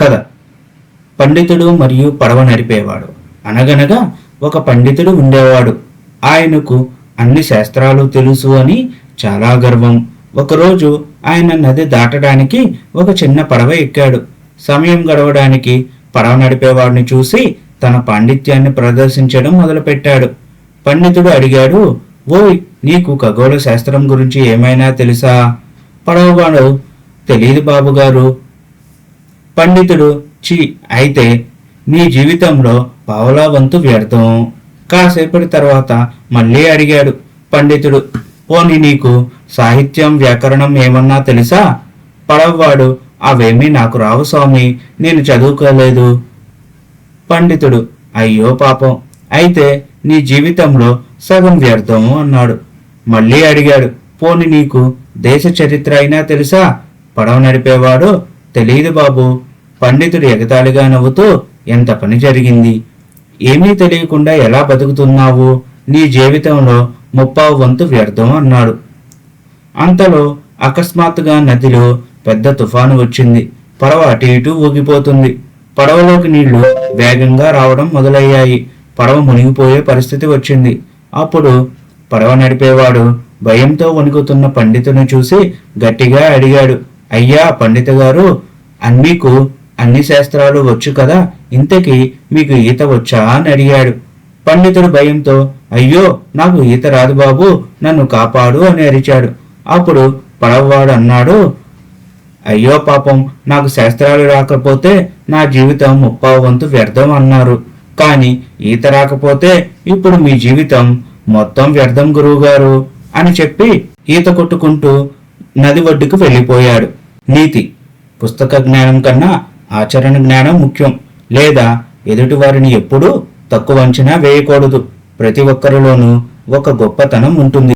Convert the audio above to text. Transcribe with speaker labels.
Speaker 1: కథ. పండితుడు మరియు పడవ నడిపేవాడు. అనగనగా ఒక పండితుడు ఉండేవాడు. ఆయనకు అన్ని శాస్త్రాలు తెలుసు అని చాలా గర్వం. ఒకరోజు ఆయన నది దాటడానికి ఒక చిన్న పడవ ఎక్కాడు. సమయం గడవడానికి పడవ నడిపేవాడిని చూసి తన పాండిత్యాన్ని ప్రదర్శించడం మొదలుపెట్టాడు. పండితుడు అడిగాడు ఓయ్ నీకు ఖగోళ శాస్త్రం గురించి ఏమైనా తెలుసా? పడవవాడు తెలియదు బాబుగారు పండితుడు చి అయితే నీ జీవితంలో పావలా వంతు వ్యర్థం. కాసేపటి తర్వాత మళ్ళీ అడిగాడు పండితుడు పోని నీకు సాహిత్యం వ్యాకరణం ఏమన్నా తెలుసా? పడవవాడు అవేమీ నాకు రావు స్వామి నేను చదువుకోలేదు. పండితుడు అయ్యో పాపం అయితే నీ జీవితంలో సగం వ్యర్థం అన్నాడు. మళ్ళీ అడిగాడు పోని నీకు దేశ చరిత్ర అయినా తెలుసా? పడవ నడిపేవాడు? తెలియదు బాబు. పండితుడు ఎగతాళిగా నవ్వుతూ ఎంత పని జరిగింది? ఏమీ తెలియకుండా ఎలా బతుకుతున్నావు? నీ జీవితంలో ముప్పావు వంతు వ్యర్థం అన్నాడు. అంతలో అకస్మాత్తుగా నదిలో పెద్ద తుఫాను వచ్చింది. పడవ అటు ఇటు ఊగిపోతుంది. పడవలోకి నీళ్ళు వేగంగా రావడం మొదలయ్యాయి. పడవ మునిగిపోయే పరిస్థితి వచ్చింది. అప్పుడు పడవ నడిపేవాడు భయంతో వణుకుతున్న పండితుని చూసి గట్టిగా అడిగాడు అయ్యా పండిత గారు అన్నీకు అన్ని శాస్త్రాలు వచ్చు కదా? ఇంతకీ మీకు ఈత వచ్చా? అని అడిగాడు. పండితుడు భయంతో అయ్యో నాకు ఈత రాదు బాబు నన్ను కాపాడు అని అరిచాడు. అప్పుడు పడవవాడు అన్నాడు అయ్యో పాపం నాకు శాస్త్రాలు రాకపోతే నా జీవితం ముప్పావు వంతు వ్యర్థం అన్నారు. కానీ ఈత రాకపోతే ఇప్పుడు మీ జీవితం మొత్తం వ్యర్థం గురువుగారు అని చెప్పి ఈత కొట్టుకుంటూ నది ఒడ్డుకు వెళ్ళిపోయాడు. నీతి పుస్తక జ్ఞానం కన్నా ఆచరణ జ్ఞానం ముఖ్యం. లేదా ఎదుటివారిని ఎప్పుడూ తక్కువ అంచనా వేయకూడదు. ప్రతి ఒక్కరిలోనూ ఒక గొప్పతనం ఉంటుంది.